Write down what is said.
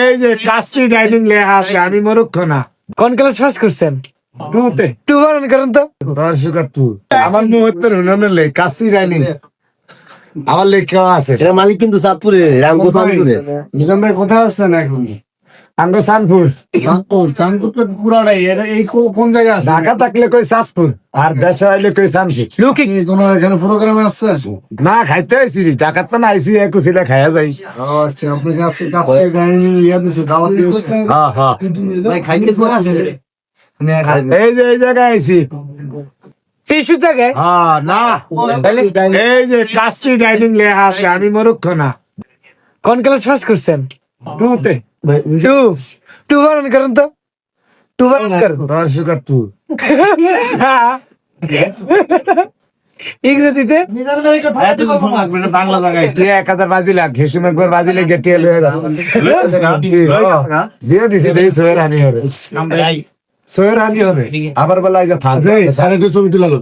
এই যে কাশি ডাইনিং লেখা আছে আমি মরক্ষ না কোন ক্লাস পাস করছেন? টুতে টু বারণ করেন তো? দর্শকার টু আমার মুহূর্তের হুনানের লেখ কাশি ডাইনিং। আমার লেখা আছে? এটা মালিক কিন্তু চাঁদপুরে রামগোস্বামীপুরে। নিজাম ভাই কোথায় আসলেন এখন? আমরা সানপুর চাঁদপুর চাঁদপুর তো পুরাটাই এটা এই কো- কোন জায়গায় আছে ঢাকা থাকলে কই চাঁদপুর আর দেশে আইলে কই সানপুর লুকি। কি কোনো এখানে প্রোগ্রামে আসছে না খাইতে আইসি ঢাকা তো না আইসি একুশিলে খাইয়া যাই। আচ্ছা আপনি কাছে কাছে ইয়া দিছে দাওয়াত দিয়েছে। হ্যাঁ হ্যাঁ। ভাই খাইতে আসছে এই যে এই জায়গায় আইসি টিসু জায়গায়? হ্যাঁ না। এই যে কাশি ডাইনিং লেখা আছে আমি মরক্ষ না। কোন ক্লাস পাস করছেন? টু টু বারণ করেন তো টু বারণ করেন দর্শকার টু ইংরেজিতে বাংলা জায়গায় তুই এক হাজার বাজিলা ঘেসুম একবার বাজিলে গেটে লয়ে যা দিয়ে দিছি দেই সোয়ের হানি হবে সোয়ের হানি হবে আবার বলা যে থাকবে সাড়ে দুশো ছবি তুলালো